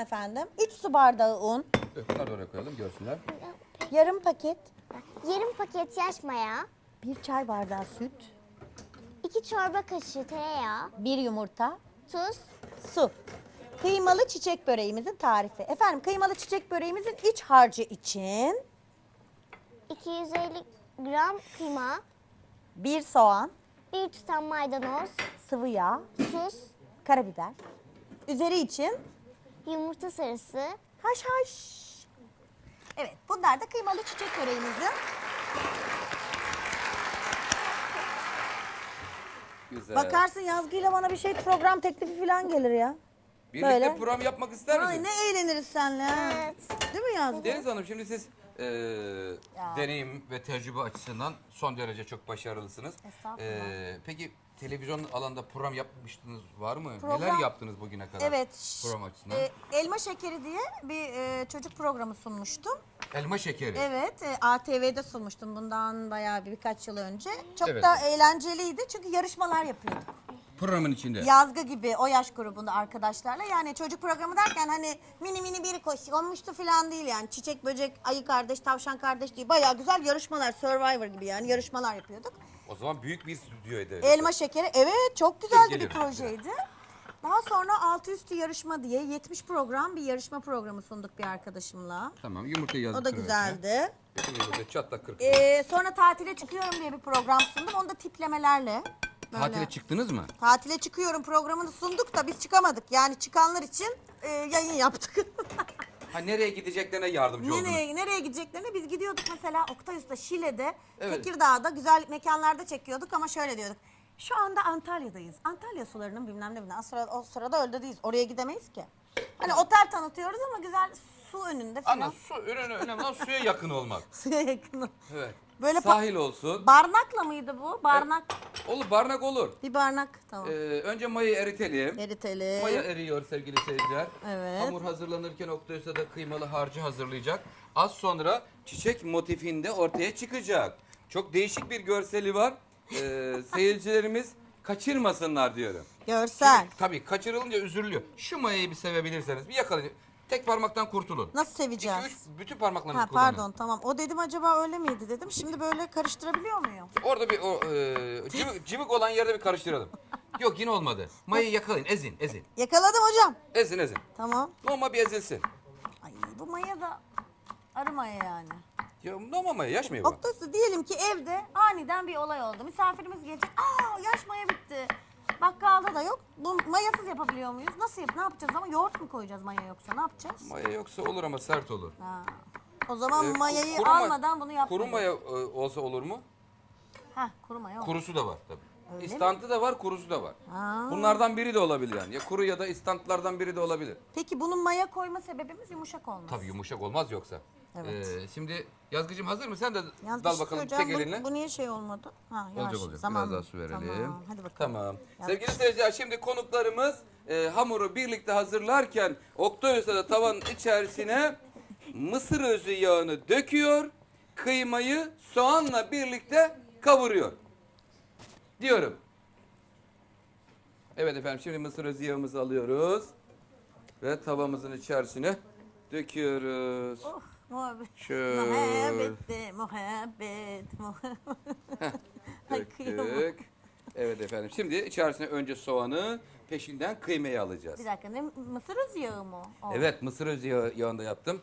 efendim. 3 su bardağı un, Dur, Bunları da oraya koyalım görsünler. yarım paket, Yarım paket yaş maya, bir çay bardağı süt, 2 çorba kaşığı tereyağı, bir yumurta, tuz, su. Kıymalı çiçek böreğimizin tarifi. Efendim kıymalı çiçek böreğimizin iç harcı için 250 gram kıyma, bir soğan, bir tutam maydanoz, sıvı yağ, tuz, karabiber. Üzeri için yumurta sarısı, haş haş. Evet bunlar da kıymalı çiçek böreğimizin. Güzel. Bakarsın yazgıyla bana bir şey program teklifi falan gelir ya. Birlikte böyle. program yapmak ister Ay misiniz? ne eğleniriz senle. ha. Evet. Değil mi Yazgı? Deniz Hanım şimdi siz e, deneyim ve tecrübe açısından son derece çok başarılısınız. Estağfurullah. E, peki televizyon alanda program yapmıştınız var mı? Program- Neler yaptınız bugüne kadar? Evet. Program açısından. e, Elma Şekeri diye bir e, çocuk programı sunmuştum. Elma şekeri. Evet, e, ATV'de sunmuştum bundan bayağı bir birkaç yıl önce. Çok Evet. da eğlenceliydi çünkü yarışmalar yapıyorduk. Programın içinde. Yazgı gibi o yaş grubunda arkadaşlarla. Yani çocuk programı derken hani mini mini biri koşuyormuştu falan değil yani. Çiçek, böcek, ayı kardeş, tavşan kardeş değil. Bayağı güzel yarışmalar, Survivor gibi yani yarışmalar yapıyorduk. O zaman büyük bir stüdyoydu. Elma şekeri evet çok güzeldi bir projeydi. Daha sonra altı üstü yarışma diye 70 program bir yarışma programı sunduk bir arkadaşımla. Tamam yumurtayı yazdık. O da güzeldi. Yumurta çatlak kırk. Ee, sonra tatile çıkıyorum diye bir program sundum. Onu da tiplemelerle. Böyle- Tatile çıktınız mı? Tatile çıkıyorum programını sunduk da biz çıkamadık. Yani çıkanlar için e, yayın yaptık. Ha nereye gideceklerine yardımcı oldunuz. nereye, nereye gideceklerini biz gidiyorduk mesela Oktayus'ta, Şile'de, Evet. Tekirdağ'da güzel mekanlarda çekiyorduk ama şöyle diyorduk. Şu anda Antalya'dayız. Antalya sularının bilmem ne bilmem. O sırada, o sırada öyle değiliz. Oraya gidemeyiz ki. Hani otel tanıtıyoruz ama güzel su önünde falan. Ana su ürünü önemli olan suya yakın olmak. Suya yakın. Evet. Böyle pa- Sahil olsun. Barnakla mıydı bu? Barnak. Olur barnak olur. Bir barnak tamam. Ee, önce mayayı eritelim. Eritelim. Maya eriyor sevgili seyirciler. Evet. Hamur hazırlanırken Oktaysa da kıymalı harcı hazırlayacak. Az sonra çiçek motifinde ortaya çıkacak. Çok değişik bir görseli var. Ee, seyircilerimiz kaçırmasınlar diyorum. Görsel. Tabii kaçırılınca üzülüyor. Şu mayayı bir sevebilirseniz bir yakalayın. Tek parmaktan kurtulun. Nasıl İki, seveceğiz? üç, bütün parmaklarınızı Ha kullanın. pardon tamam. O dedim acaba öyle miydi dedim. Şimdi böyle karıştırabiliyor muyum? Orada bir o, e, cıvık, cıvık olan yerde bir karıştıralım. Yok yine olmadı. Mayayı yakalayın ezin ezin. Yakaladım hocam. Ezin ezin. Tamam. Normal bir ezilsin. Ay bu maya da arı maya yani. Ya normal maya yaş maya bu. Oktası diyelim ki evde aniden bir olay oldu. Misafirimiz gelecek. Aa yaş maya bitti. Bakkalda da yok. Bu mayasız yapabiliyor muyuz? Nasıl yap? Ne yapacağız ama yoğurt mu koyacağız maya yoksa? Ne yapacağız? Maya yoksa olur ama sert olur. Ha. O zaman Ee, mayayı kuru ma- almadan bunu yapmalıyız. Kuru maya e, olsa olur mu? Ha kuru maya. olur. Kurusu da var tabii. Öyle İstantı da var, kurusu da var. Bunlardan biri de olabilir yani. Ya kuru ya da istantlardan biri de olabilir. Peki bunun maya koyma sebebimiz yumuşak olması. Tabii yumuşak olmaz yoksa. Evet. Ee, şimdi Yazgıcım hazır mı? Sen de Yalnız bir dal şey bakalım söyleyeceğim. tek Bu- elinle. Bu, niye şey olmadı? Ha, yavaş. Olacak olacak. Zaman Biraz daha mı? su verelim. Tamam. Hadi bakalım. Tamam. Yaz- Sevgili seyirciler şimdi konuklarımız e, hamuru birlikte hazırlarken Oktayos'a da tavanın içerisine mısır özü yağını döküyor. Kıymayı soğanla birlikte kavuruyor. Diyorum. Evet efendim şimdi mısır özü yağımızı alıyoruz. Ve tavamızın içerisine döküyoruz. Oh, muhabbet. Şöyle. Muhabbet, muhabbet. Kıyamam. Döktük. Evet efendim. Şimdi içerisine önce soğanı, peşinden kıymayı alacağız. Bir dakika ne mısır özü yağı mı? o? Evet, mısır özü yağı- yağında yaptım.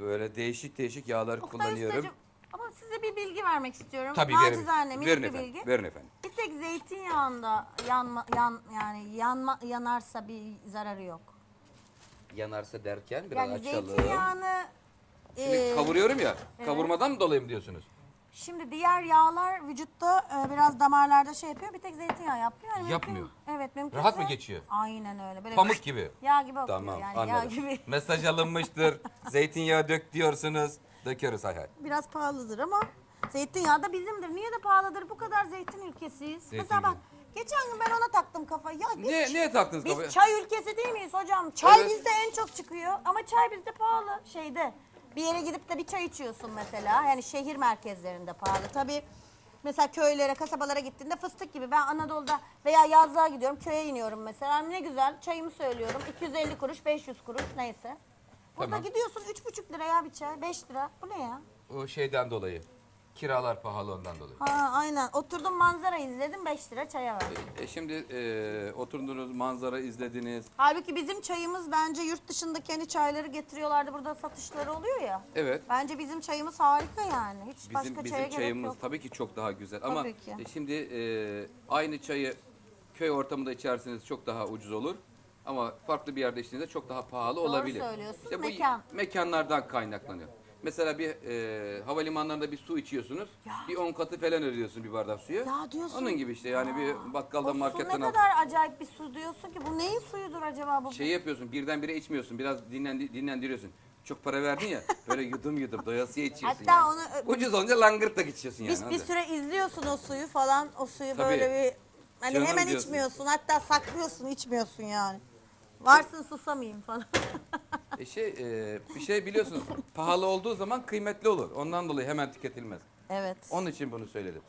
Böyle değişik değişik yağlar Oktay kullanıyorum. Ustacığım, ama size bir bilgi vermek istiyorum. Tabii verin. Nacizane minik Verin bir efendim. bilgi. Verin efendim. Bir tek zeytinyağında yanma, yan, yani yanma, yanarsa bir zararı yok. Yanarsa derken biraz Yani açalım. zeytinyağını Şimdi e, kavuruyorum ya. Kavurmadan mı dolayı mı diyorsunuz? Şimdi diğer yağlar vücutta e, biraz damarlarda şey yapıyor. Bir tek zeytinyağı yapmıyor. Yani Yapmıyor. Mümkün, evet mümkünse. Rahat mı geçiyor? Aynen öyle. Böyle Pamuk gibi. Yağ gibi akıyor Tamam yani. Yağ anladım. gibi. Mesaj alınmıştır. Zeytinyağı dök diyorsunuz. Döküyoruz hay hay. Biraz pahalıdır ama zeytinyağı da bizimdir. Niye de pahalıdır? Bu kadar zeytin ülkesiyiz. Zeytin Mesela bak geçen gün ben ona taktım kafayı. Ya biz, Ne, niye taktınız biz kafaya? çay ülkesi değil miyiz hocam? Çay Evet. bizde en çok çıkıyor ama çay bizde pahalı şeyde. Bir yere gidip de bir çay içiyorsun mesela. Yani şehir merkezlerinde pahalı. Tabii Mesela köylere, kasabalara gittiğinde fıstık gibi. Ben Anadolu'da veya yazlığa gidiyorum, köye iniyorum mesela. Ne güzel çayımı söylüyorum. 250 kuruş, 500 kuruş neyse. Burada Tamam. gidiyorsun 3,5 lira ya bir çay, 5 lira. Bu ne ya? O şeyden dolayı. Kiralar pahalı ondan dolayı. Ha aynen. Oturdum manzara izledim 5 lira çaya var. E şimdi e, oturduğunuz manzara izlediniz. Halbuki bizim çayımız bence yurt dışındaki hani çayları getiriyorlardı. Burada satışları oluyor ya. Evet. Bence bizim çayımız harika yani. Hiç Bizim başka çaya bizim gerek çayımız yok. tabii ki çok daha güzel ama Tabii ki. e, şimdi e, aynı çayı köy ortamında içerseniz çok daha ucuz olur. Ama farklı bir yerde içtiğinizde çok daha pahalı olabilir. söylüyorsun. Mekan. mekanlardan kaynaklanıyor. Mesela bir e, havalimanlarında bir su içiyorsunuz. Bir 10 katı falan ödüyorsun bir bardak suya. Ya diyorsun. Onun gibi işte yani bir bakkalda O su marketten ne al. kadar acayip bir su diyorsun ki bu neyin suyudur acaba bu? Şey yapıyorsun birdenbire içmiyorsun. Biraz dinlendi, dinlendiriyorsun. Çok para verdin ya böyle yudum yudum doyasıya içiyorsun Hatta yani. onu- Ucuz olunca langırtak içiyorsun yani. Biz bir hadi. süre izliyorsun o suyu falan. O suyu Tabii. böyle bir hani Canım hemen diyorsun. içmiyorsun. Hatta saklıyorsun, içmiyorsun yani. Varsın susamayayım falan. E şey, e, bir şey biliyorsunuz pahalı olduğu zaman kıymetli olur. Ondan dolayı hemen tüketilmez. evet. Onun için bunu söyledim.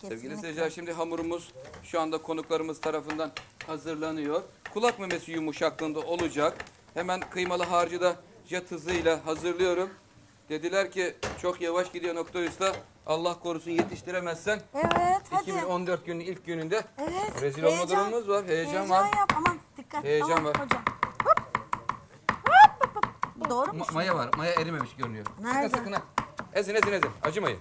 Sevgili kesinlikle. seyirciler şimdi hamurumuz şu anda konuklarımız tarafından hazırlanıyor. Kulak memesi yumuşaklığında olacak. Hemen kıymalı harcı da jet hızıyla hazırlıyorum. Dediler ki çok yavaş gidiyor nokta usta. Allah korusun yetiştiremezsen Evet hadi. 2014 günün ilk gününde Evet. rezil olma heyecan. durumumuz var. Heyecan, var. yap. Aman dikkat. Heyecan Tamam, var. Hocam. Doğru mu? Ma- maya var. Maya erimemiş görünüyor. Nerede? Sıkın sıkın. ha. Ezin ezin ezin. Acımayın.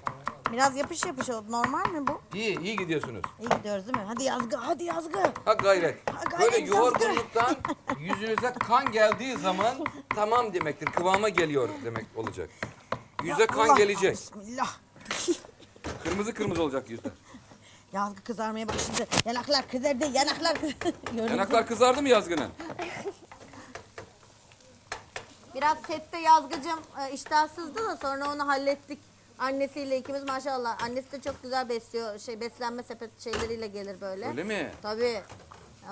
Biraz yapış yapış oldu. Normal mi bu? İyi iyi gidiyorsunuz. İyi gidiyoruz değil mi? Hadi yazgı, hadi yazgı. Ha gayret. Ha gayret, Böyle yazgı. yoğurgunluktan yüzünüze kan geldiği zaman tamam demektir. Kıvama geliyor demek olacak. Yüze kan Allah, gelecek. Bismillah. Kırmızı kırmızı olacak yüzde. Yazgı kızarmaya başladı. Yanaklar kızardı, yanaklar kızardı. Mü? Yanaklar kızardı mı yazgının? Biraz sette yazgıcım e, iştahsızdı da sonra onu hallettik. Annesiyle ikimiz maşallah. Annesi de çok güzel besliyor. Şey beslenme sepet şeyleriyle gelir böyle. Öyle mi? Tabii.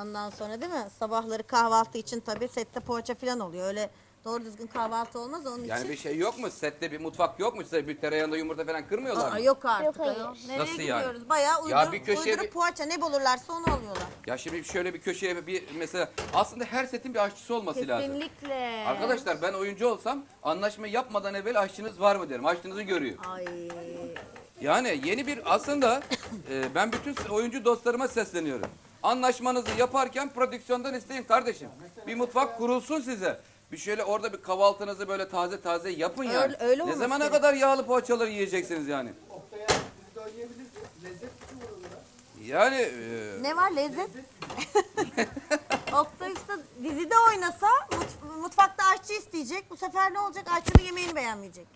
Ondan sonra değil mi? Sabahları kahvaltı için tabii sette poğaça falan oluyor. Öyle doğru düzgün kahvaltı olmaz onun Yani için. bir şey yok mu? Sette bir mutfak yok mu? Size bir tereyağında yumurta falan kırmıyorlar Aa, mı? yok artık. Yok, hayır. ayol. Nereye Nasıl yani? gidiyoruz? Bayağı uydur, Ya bir köşeye uydurup bir- poğaça ne bulurlarsa onu alıyorlar. Ya şimdi şöyle bir köşeye bir mesela aslında her setin bir aşçısı olması lazım. Kesinlikle. Arkadaşlar ben oyuncu olsam anlaşma yapmadan evvel aşçınız var mı derim. Aşçınızı görüyor. Ay. Yani yeni bir aslında e, ben bütün oyuncu dostlarıma sesleniyorum. Anlaşmanızı yaparken prodüksiyondan isteyin kardeşim. Bir mutfak kurulsun size. Bir şöyle orada bir kahvaltınızı böyle taze taze yapın yani. Öyle- öyle ne olması zamana gerekiyor. kadar yağlı poğaçaları yiyeceksiniz yani? Yani e, Ne var lezzet? Oktay Usta dizide oynasa mut- mutfakta aşçı isteyecek. Bu sefer ne olacak? Aşçının yemeğini beğenmeyecek.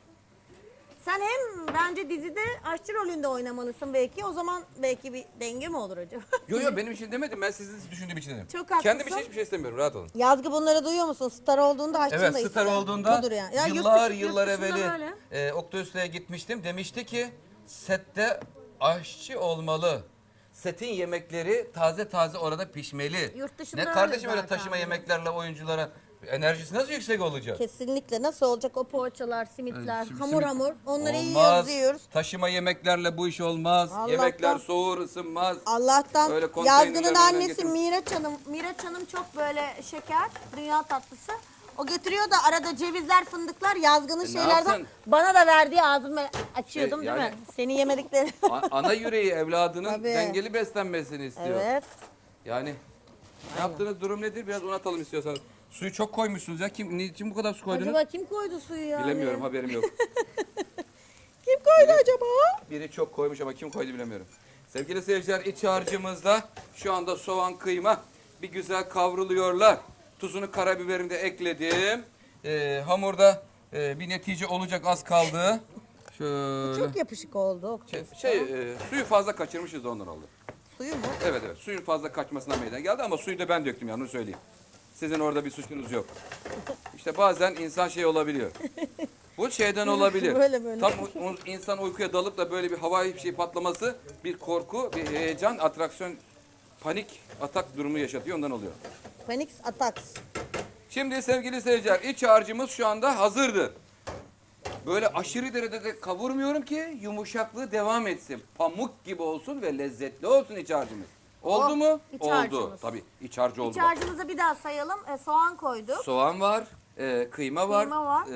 Sen hem bence dizide aşçı rolünde oynamalısın belki. O zaman belki bir denge mi olur acaba? yo yo benim için demedim. Ben sizin düşündüğüm için dedim. Çok haklısın. Kendim için hiçbir şey istemiyorum. Rahat olun. Yazgı bunları duyuyor musun? Star olduğunda aşçını Evet da star ister. olduğunda Budur yani. Ya yurt yıllar dışı- yıllar yurt dışında evveli böyle. e, Oktay Usta'ya gitmiştim. Demişti ki sette aşçı olmalı. Setin yemekleri taze taze orada pişmeli. Yurt dışında ne öyle kardeşim öyle zaten. taşıma yemeklerle oyunculara enerjisi nasıl yüksek olacak? Kesinlikle. Nasıl olacak o poğaçalar, simitler, Sim- hamur simit- hamur. Onları Olmaz. yiyoruz. Taşıma yemeklerle bu iş olmaz. Allah'tan- Yemekler soğur, ısınmaz. Allah'tan Öyle konteynerlerden Yazgı'nın annesi getirmiş. Miraç Hanım. Miraç Hanım çok böyle şeker, dünya tatlısı. O getiriyor da arada cevizler, fındıklar, Yazgı'nın E, ne şeylerden yapsın? bana da verdiği ağzımı açıyordum E, değil yani- mi? Seni yemedikleri. A- ana yüreği evladının Tabii. dengeli beslenmesini istiyor. evet. Yani ne yaptığınız durum nedir? Biraz onu atalım istiyorsanız. Suyu çok koymuşsunuz ya. Kim, niçin bu kadar su koydunuz? Acaba kim koydu suyu yani? Bilemiyorum haberim yok. Kim koydu acaba? Biri çok koymuş ama kim koydu bilemiyorum. Sevgili seyirciler iç harcımızda şu anda soğan kıyma bir güzel kavruluyorlar. Tuzunu karabiberini de ekledim. Ee, hamurda e, bir netice olacak az kaldı. Şöyle. Çok yapışık oldu. Şey, şey, e, suyu fazla kaçırmışız da ondan oldu. Suyu mu? Evet evet suyun fazla kaçmasına meydana geldi ama suyu da ben döktüm yani onu söyleyeyim. Sizin orada bir suçunuz yok. İşte bazen insan şey olabiliyor. Bu şeyden olabilir. Böyle böyle. Tam u- u- insan uykuya dalıp da böyle bir havai bir şey patlaması bir korku, bir heyecan, atraksiyon, panik atak durumu yaşatıyor ondan oluyor. Phoenix Attacks. Şimdi sevgili seyirciler iç harcımız şu anda hazırdır. Böyle aşırı derecede kavurmuyorum ki yumuşaklığı devam etsin. Pamuk gibi olsun ve lezzetli olsun iç harcımız. Oldu Oh, mu? iç oldu. harcımız. Tabii iç harcı oldu. İç harcımızı bir daha sayalım. E, soğan koyduk. Soğan var, e, kıyma var, Kıyma var.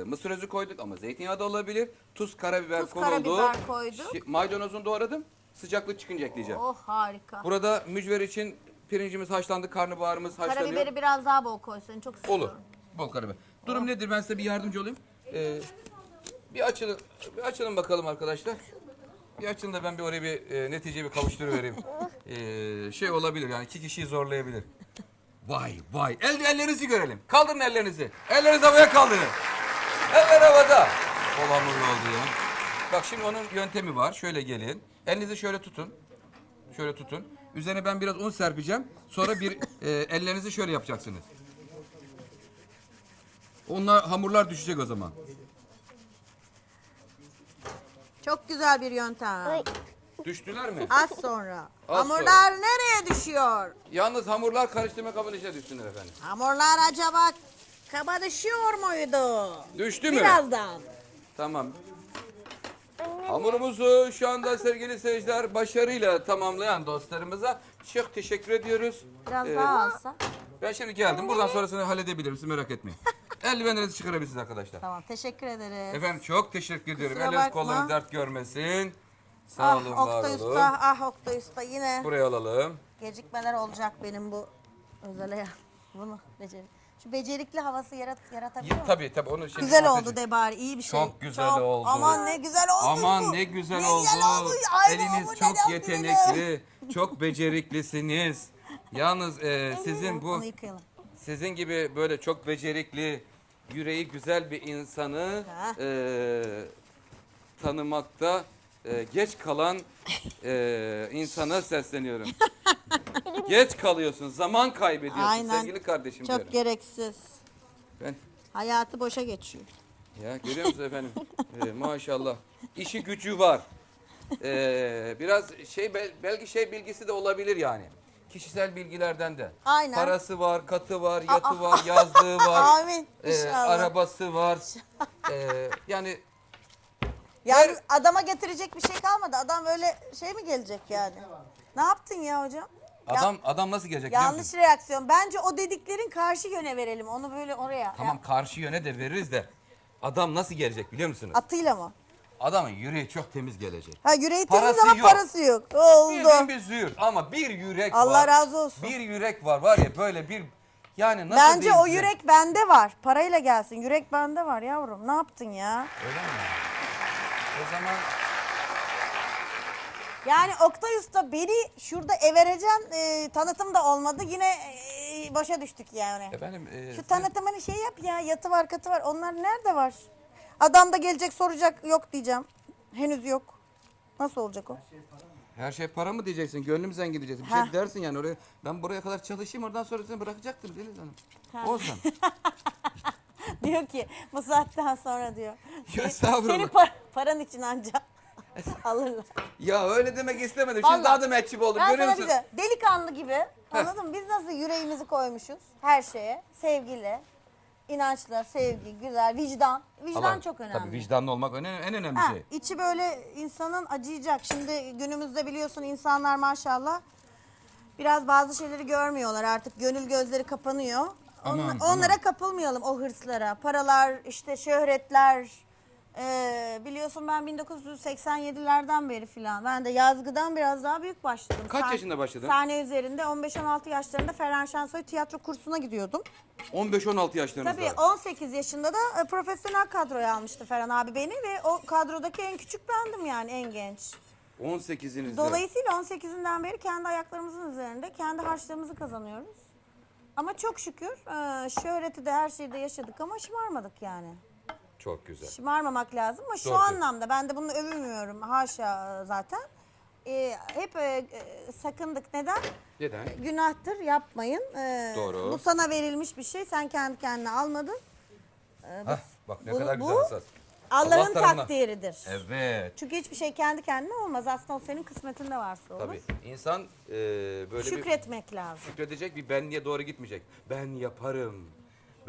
e, mısır özü koyduk ama zeytinyağı da olabilir. Tuz, karabiber Tuz, konuldu. karabiber koyduk. Şi- Maydanozunu doğradım. Sıcaklık çıkınca ekleyeceğim. Oh harika. Burada mücver için pirincimiz haşlandı, karnabaharımız haşlanıyor. Karabiberi biraz daha bol koysun. Çok istiyorum. Olur. Bol karabiber. Durum nedir? Ben size bir yardımcı olayım. Ee, bir açılın, bir açılın bakalım arkadaşlar. Bir açın da ben bir oraya bir e, neticeye bir kavuşturuvereyim. Ee, şey olabilir yani iki kişiyi zorlayabilir. Vay vay. El, ellerinizi görelim. Kaldırın ellerinizi. Ellerinizi havaya kaldırın. Eller havada. Bol hamurlu oldu ya. Bak şimdi onun yöntemi var. Şöyle gelin. Elinizi şöyle tutun. Şöyle tutun. Üzerine ben biraz un serpeceğim. Sonra bir e, ellerinizi şöyle yapacaksınız. Onlar hamurlar düşecek o zaman. Çok güzel bir yöntem. Ay, Düştüler mi? Az sonra. Az Hamurlar nereye düşüyor? Yalnız hamurlar karıştırma kabının içine düşsünler efendim. Hamurlar acaba kaba düşüyor muydu? Düştü mü? Birazdan. Tamam. Hamurumuzu şu anda sevgili seyirciler başarıyla tamamlayan dostlarımıza çok teşekkür ediyoruz. Biraz Ee, daha alsa. Ben şimdi geldim. Buradan sonrasını halledebilirim. Siz merak etmeyin. Eldivenlerinizi çıkarabilirsiniz arkadaşlar. Tamam teşekkür ederiz. Efendim çok teşekkür ediyorum. Kusura Eliniz bakma. kollarınız dert görmesin. Sağ ah olun, var Oktay olun. Usta, ah Oktay Usta yine Buraya alalım. gecikmeler olacak benim bu özel hayat. Bunu beceri. Şu becerikli havası yarat, yaratabiliyor muyum? Tabii tabii onu şimdi Güzel oldu de bari iyi bir şey. Çok güzel oldu. Aman ne güzel oldu. Aman bu. ne güzel oldu. Ay, Eliniz bu çok neden yetenekli, çok beceriklisiniz. Yalnız e, sizin bu Onu yıkayalım. sizin gibi böyle çok becerikli, yüreği güzel bir insanı Ha. e, tanımakta e, geç kalan e, insana sesleniyorum. geç kalıyorsun, zaman kaybediyorsun Aynen. sevgili kardeşim. Çok diyorum. gereksiz. Ben Hayatı boşa geçiyor. Ya görüyor musunuz efendim? Ee, maşallah. İşi gücü var. Ee, biraz şey bel- belki şey bilgisi de olabilir yani. Kişisel bilgilerden de. Aynen. Parası var, katı var, yatı var, yazlığı var. Amin. İnşallah. arabası var. Ee, yani Yani adama getirecek bir şey kalmadı. Adam böyle şey mi gelecek yani? Ne yaptın ya hocam? Adam adam nasıl gelecek biliyor yanlış musun? reaksiyon. Bence o dediklerin karşı yöne verelim. Onu böyle oraya. Tamam karşı yöne de veririz de adam nasıl gelecek biliyor musunuz? Atıyla mı? Adamın yüreği çok temiz gelecek. Ha yüreği temiz Parası ama yok. parası yok. Oldu. Bildiğin bir züğürt ama bir yürek var. Allah razı olsun. Bir yürek var var ya böyle bir yani nasıl Bence diyeyim o size? yürek bende var. Parayla gelsin. Yürek bende var yavrum. Ne yaptın ya? Öyle mi? O zaman Yani Oktay Usta beni şurada evereceksin. E, tanıtım da olmadı. Yine e, başa düştük yani. efendim e, Şu tanıtımını şey yap ya. Yatı var katı var. Onlar nerede var? Adam da gelecek soracak. Yok diyeceğim. Henüz yok. Nasıl olacak o? her şey para mı diyeceksin? Gönlümüzden gideceksin. Bir Ha. şey dersin yani oraya. Ben buraya kadar çalışayım oradan sonra seni bırakacaktım Deniz Hanım. Olsun. diyor ki bu saatten sonra diyor. Ya estağfurullah. Seni par- paran için anca alırlar. ya öyle demek istemedim. Vallahi. Şimdi daha da mehçip oldum. Ben Görüyor sana musun? bir şey- delikanlı gibi anladın mı? Biz nasıl yüreğimizi koymuşuz her şeye. Sevgiyle, inançla, sevgi, güzel, vicdan. Vicdan Allah, çok önemli. Tabii vicdanlı olmak en, en önemli Ha, şey. içi böyle insanın acıyacak. Şimdi günümüzde biliyorsun insanlar maşallah biraz bazı şeyleri görmüyorlar artık. Gönül gözleri kapanıyor. Aman, Onla- aman. onlara kapılmayalım o hırslara. Paralar, işte şöhretler. Ee, biliyorsun ben 1987'lerden beri filan. Ben de yazgıdan biraz daha büyük başladım. Kaç yaşında başladın? Sahne üzerinde 15-16 yaşlarında Ferhan Şensoy tiyatro kursuna gidiyordum. 15-16 yaşlarınızda. Tabii 18 yaşında da e, profesyonel kadroya almıştı Ferhan abi beni ve o kadrodaki en küçük bendim yani en genç. 18'inizde. Dolayısıyla 18'inden beri kendi ayaklarımızın üzerinde kendi harçlığımızı kazanıyoruz. Ama çok şükür e, şöhreti de her şeyi de yaşadık ama şımarmadık yani. Çok güzel. Şımarmamak lazım ama şu Doğru. anlamda ben de bunu övünmüyorum haşa zaten. E, hep e, e, sakındık. Neden? Neden? Günahtır yapmayın. E, Doğru. Bu sana verilmiş bir şey sen kendi kendine almadın. Hah, bak ne bu- kadar bu- güzel hassas. Allah'ın Allah tarafından. takdiridir. Evet. Çünkü hiçbir şey kendi kendine olmaz. Aslında o senin kısmetinde varsa olur. Tabii. İnsan e, böyle bir Şükretmek lazım. şükredecek bir benliğe doğru gitmeyecek. Ben yaparım.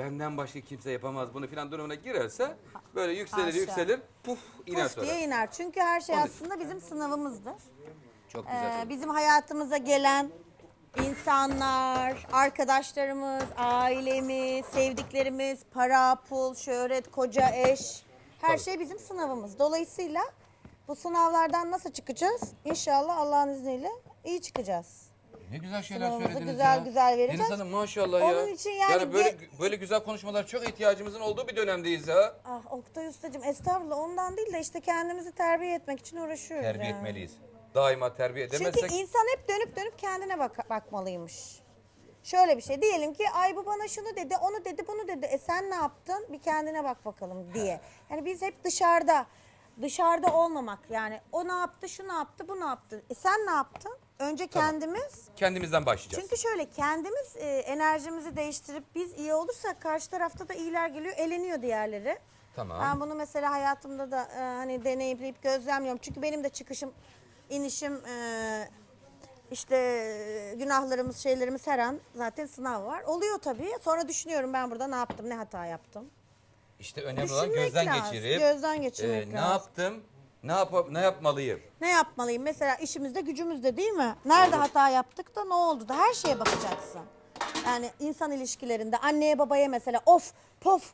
Benden başka kimse yapamaz bunu filan durumuna girerse böyle yükselir Haşa. yükselir puf iner Puf sonra. diye iner. Çünkü her şey Onun- aslında bizim sınavımızdır. Çok güzel. Ee, bizim hayatımıza gelen insanlar, arkadaşlarımız, ailemiz, sevdiklerimiz, para, pul, şöhret, koca, eş her Tabii. şey bizim sınavımız. Dolayısıyla bu sınavlardan nasıl çıkacağız? İnşallah Allah'ın izniyle iyi çıkacağız. Ne güzel şeyler Sınavımızı söylediniz güzel ya. güzel vereceğiz. Deniz Hanım maşallah ya. Onun için yani böyle ge- böyle güzel konuşmalar çok ihtiyacımızın olduğu bir dönemdeyiz ha. Ah Oktay Ustacığım estağfurullah ondan değil de işte kendimizi terbiye etmek için uğraşıyoruz Terbiye yani. etmeliyiz. Daima terbiye edemezsek Çünkü insan hep dönüp dönüp kendine bak bakmalıymış. Şöyle bir şey diyelim ki ay bu bana şunu dedi, onu dedi, bunu dedi. E sen ne yaptın? Bir kendine bak bakalım diye. Yani biz hep dışarıda, dışarıda olmamak. Yani o ne yaptı, şu ne yaptı, bu ne yaptı. E sen ne yaptın? Önce kendimiz. kendimizden başlayacağız. Çünkü şöyle kendimiz e, enerjimizi değiştirip biz iyi olursak karşı tarafta da iyiler geliyor, eleniyor diğerleri. Tamam. Ben bunu mesela hayatımda da e, hani deneyimleyip gözlemliyorum. Çünkü benim de çıkışım, inişim, e, işte e, günahlarımız, şeylerimiz her an zaten sınav var. Oluyor tabii. Sonra düşünüyorum ben burada ne yaptım, ne hata yaptım. İşte önemli olan Düşünmek gözden lazım, geçirip gözden geçirmek e, ne lazım. yaptım? Ne yap ne yapmalıyım? Ne yapmalıyım? Mesela işimizde, gücümüzde değil mi? Nerede hata yaptık da ne oldu da her şeye bakacaksın. Yani insan ilişkilerinde anneye babaya mesela of, pof,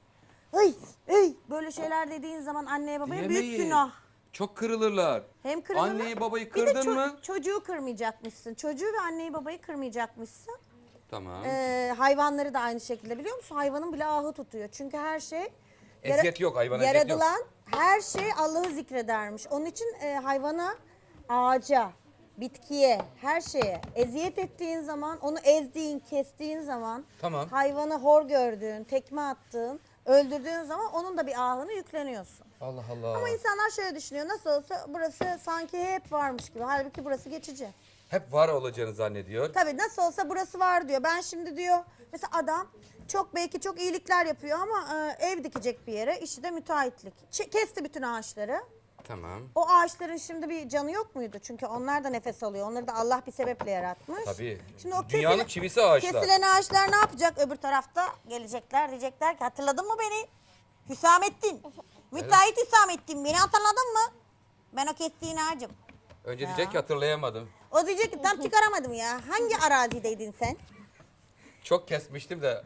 ıy, ıy böyle şeyler dediğin zaman anneye babaya büyük Diyemeyiz. günah. Çok kırılırlar. Hem kırılırlar. Anneyi babayı bir de kırdın ço- mı? Çocuğu kırmayacakmışsın. Çocuğu ve anneyi babayı kırmayacakmışsın. Tamam. Ee, hayvanları da aynı şekilde biliyor musun? Hayvanın bile ahı tutuyor. Çünkü her şey... yara- Eziyet yok, hayvana eziyet yok. Yaratılan her şey Allah'ı zikredermiş. Onun için e, hayvana, ağaca, bitkiye, her şeye eziyet ettiğin zaman, onu ezdiğin, kestiğin zaman, Tamam. hayvanı hor gördüğün, tekme attığın, öldürdüğün zaman onun da bir ahını yükleniyorsun. Allah Allah. Ama insanlar şöyle düşünüyor. Nasıl olsa burası sanki hep varmış gibi. Halbuki burası geçici. Hep var olacağını zannediyor. Tabii nasıl olsa burası var diyor. Ben şimdi diyor mesela adam çok belki çok iyilikler yapıyor ama e, ev dikecek bir yere. işi de müteahhitlik. Ç- kesti bütün ağaçları. Tamam. O ağaçların şimdi bir canı yok muydu? Çünkü onlar da nefes alıyor. Onları da Allah bir sebeple yaratmış. Tabii. Şimdi o Dünyanın kesilen- çivisi ağaçlar. Kesilen ağaçlar ne yapacak? Öbür tarafta gelecekler diyecekler ki hatırladın mı beni? Hüsamettin. Müteahhit Hüsamettin beni hatırladın mı? Ben o kestiğin ağacım. Önce diyecek ki hatırlayamadım. O diyecek ki tam çıkaramadım ya. Hangi arazideydin sen? Çok kesmiştim de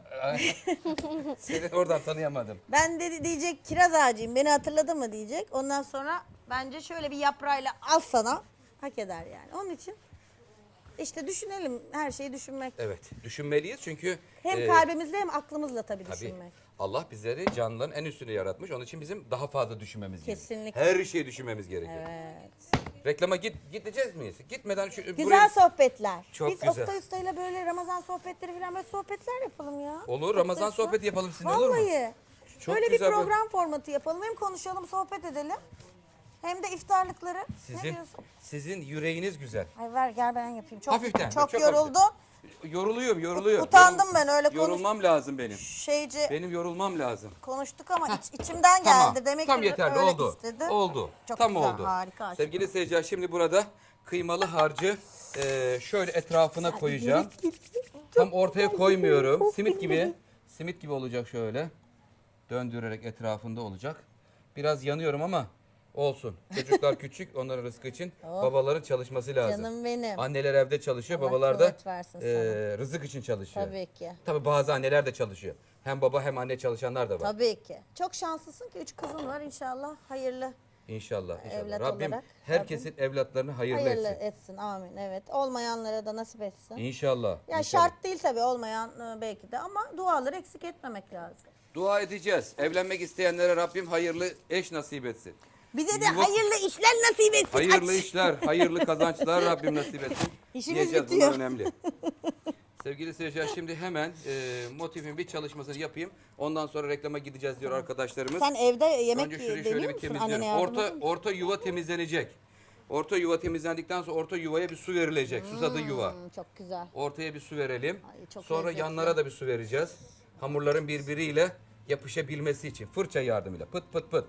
seni oradan tanıyamadım. Ben de diyecek kiraz ağacıyım beni hatırladın mı diyecek. Ondan sonra bence şöyle bir yaprağıyla al sana hak eder yani. Onun için işte düşünelim her şeyi düşünmek. Evet. Düşünmeliyiz çünkü Hem e, kalbimizle hem aklımızla tabii, Tabii. düşünmek. Allah bizleri canlıların en üstünü yaratmış. Onun için bizim daha fazla düşünmemiz gerekiyor. Kesinlikle. Her şeyi düşünmemiz gerekiyor. Evet. Reklama git gideceğiz miyiz? Gitmeden şu Güzel buraya- sohbetler. Çok Biz güzel. Oktay Usta'yla böyle Ramazan sohbetleri falan böyle sohbetler yapalım ya. Olur Ramazan sohbeti yapalım sizinle olur mu? Vallahi. Çok böyle güzel bir program formatı yapalım. Hem konuşalım, sohbet edelim. Hem de iftarlıkları. Ne Sizin diyorsun? sizin yüreğiniz güzel. Ay ver gel ben yapayım. Çok, Hafiften, Çok, çok yoruldum. Yoruluyorum, yoruluyorum. Utandım ben öyle konuş- Yorulmam lazım benim. Şeyci Benim yorulmam lazım. konuştuk ama iç, içimden Tamam. geldi. Demek Tam ki yeterli öyle oldu. istedi. Oldu. Çok Tam güzel, oldu. harika. Sevgili seyirciler şimdi burada kıymalı harcı e, şöyle etrafına koyacağım. Tam ortaya koymuyorum. Simit gibi. Simit gibi olacak şöyle. Döndürerek etrafında olacak. Biraz yanıyorum ama olsun. Çocuklar küçük onların rızkı için babaların çalışması lazım. Oh. Canım benim. Anneler evde çalışıyor, Allah babalar da kuvvet versin e, rızık için çalışıyor. Tabii ki. Tabii bazı anneler de çalışıyor. Hem baba hem anne çalışanlar da var. Tabii ki. Çok şanslısın ki üç kızın var inşallah. Hayırlı. İnşallah, inşallah. Evlat Rabbim olarak, herkesin evlatlarını hayırlı, Hayırlı etsin. etsin. Amin. Evet. Olmayanlara da nasip etsin. İnşallah. Ya inşallah. şart değil tabii olmayan e, belki de ama duaları eksik etmemek lazım. Dua edeceğiz. Evlenmek isteyenlere Rabbim hayırlı eş nasip etsin. Bize de Yuva- hayırlı işler nasip etsin. Hayırlı Aç. işler, hayırlı kazançlar Rabbim nasip etsin. İşimiz Diyeceğiz, bitiyor. bunlar önemli. Sevgili seyirciler şimdi hemen e, motifin bir çalışmasını yapayım. Ondan sonra reklama gideceğiz diyor arkadaşlarımız. Sen evde yemek Önce şurayı deniyor şöyle bir musun? Annene yardım Orta, ediyor orta yuva temizlenecek. Orta yuva temizlendikten sonra orta yuvaya bir su verilecek. Susadı yuva. Hmm, çok güzel. Ortaya bir su verelim. Ay, çok Sonra lezzetli. yanlara da bir su vereceğiz. Hamurların birbiriyle yapışabilmesi için fırça yardımıyla pıt pıt pıt.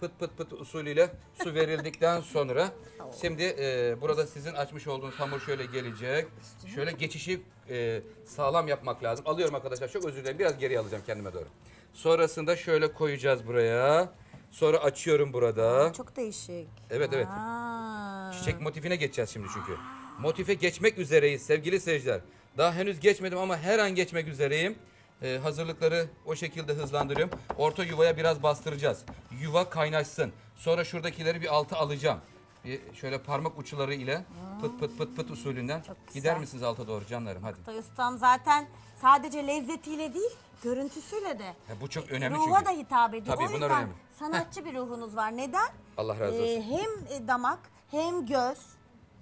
Pıt pıt pıt usulüyle su verildikten sonra şimdi e, burada sizin açmış olduğunuz hamur şöyle gelecek. Şöyle geçişi e, sağlam yapmak lazım. Alıyorum arkadaşlar çok özür dilerim biraz geriye alacağım kendime doğru. Sonrasında şöyle koyacağız buraya. Sonra açıyorum burada. Çok değişik. Evet evet. Aa. Çiçek motifine geçeceğiz şimdi çünkü. Motife geçmek üzereyiz sevgili seyirciler. Daha henüz geçmedim ama her an geçmek üzereyim. Ee, hazırlıkları o şekilde hızlandırıyorum. Orta yuvaya biraz bastıracağız. Yuva kaynaşsın. Sonra şuradakileri bir alta alacağım. Bir şöyle parmak uçları ile pıt pıt pıt pıt usulünden. Çok güzel. Gider misiniz alta doğru canlarım hadi. Oktay Ustam zaten sadece lezzetiyle değil, görüntüsüyle de Ha, bu çok önemli ruha çünkü. da hitap ediyor. Tabii, o bunlar yüzden önemli. sanatçı bir ruhunuz var. Neden? Allah razı olsun. Ee, hem e, damak, hem göz,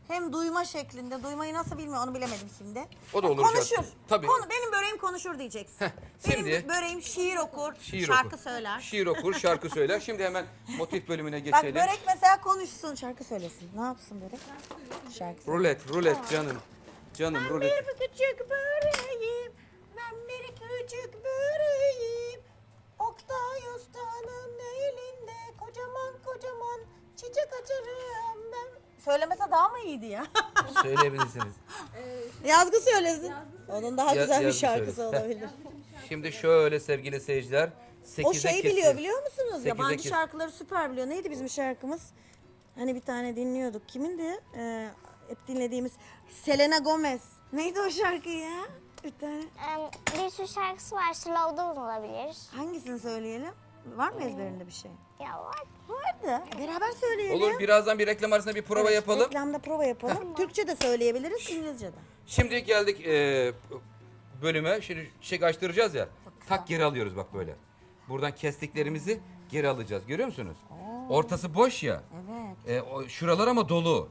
hem duyma şeklinde. Duymayı nasıl bilmiyorum onu bilemedim şimdi. O da olur Konuşur. şarkı. Tabii. Konu, benim böreğim konuşur diyeceksin. benim şimdi- böreğim şiir okur, Şiir şarkı okur. söyler. Şiir okur, şarkı söyler. Şimdi hemen motif bölümüne Bak geçelim. börek mesela konuşsun, şarkı söylesin. Ne yapsın börek? Şarkı söylesin. Rulet, rulet canım. Canım rulet. bir küçük böreğim, ben bir küçük böreğim. Oktay Usta'nın elinde kocaman kocaman çiçek açarım ben. Söylemese daha mı iyiydi ya? Söyleyebilirsiniz. Yazgı söylesin. Onun daha Ya- güzel bir yazgı şarkısı söylesin. olabilir. Şimdi şöyle sevgili seyirciler. o 8'e şey kesin. biliyor biliyor musunuz? Sekize Yabancı kes- şarkıları süper biliyor. Neydi bizim şarkımız? Hani bir tane dinliyorduk. Kimindi? Ee, hep dinlediğimiz Selena Gomez. Neydi o şarkı ya? Bir tane. Em, bir sürü şarkısı var. Slow down olabilir. Hangisini söyleyelim? Var mı ezberinde bir şey? Ya var. Vardı. Beraber söyleyelim. Olur birazdan bir reklam arasında bir prova Evet, yapalım. Reklamda prova yapalım. Türkçe de söyleyebiliriz, İngilizce de. Şimdi geldik e, bölüme. Şimdi çiçek açtıracağız ya. Tak geri alıyoruz bak böyle. Buradan kestiklerimizi geri alacağız. Görüyor musunuz? Ortası boş ya. Evet. E, o, şuralar ama dolu.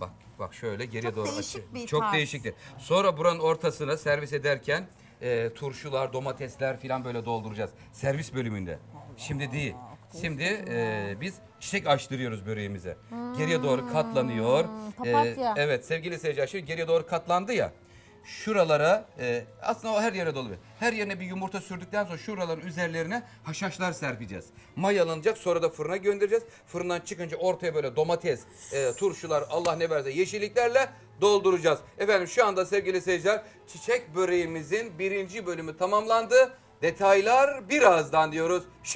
Bak bak şöyle geriye Çok doğru değişik açıyor. bir Çok tarz. değişikti. Sonra buranın ortasına servis ederken e, turşular, domatesler falan böyle dolduracağız. Servis bölümünde. Şimdi değil. Şimdi e, biz çiçek açtırıyoruz böreğimize. Geriye doğru katlanıyor. Hmm, E, papatya. evet sevgili seyirciler şimdi geriye doğru katlandı ya. Şuralara e, aslında o her yere dolu. Her yerine bir yumurta sürdükten sonra şuraların üzerlerine haşhaşlar serpeceğiz. Mayalanacak sonra da fırına göndereceğiz. Fırından çıkınca ortaya böyle domates, e, turşular Allah ne verse yeşilliklerle dolduracağız. Efendim şu anda sevgili seyirciler çiçek böreğimizin birinci bölümü tamamlandı. Detaylar birazdan diyoruz. Şimdi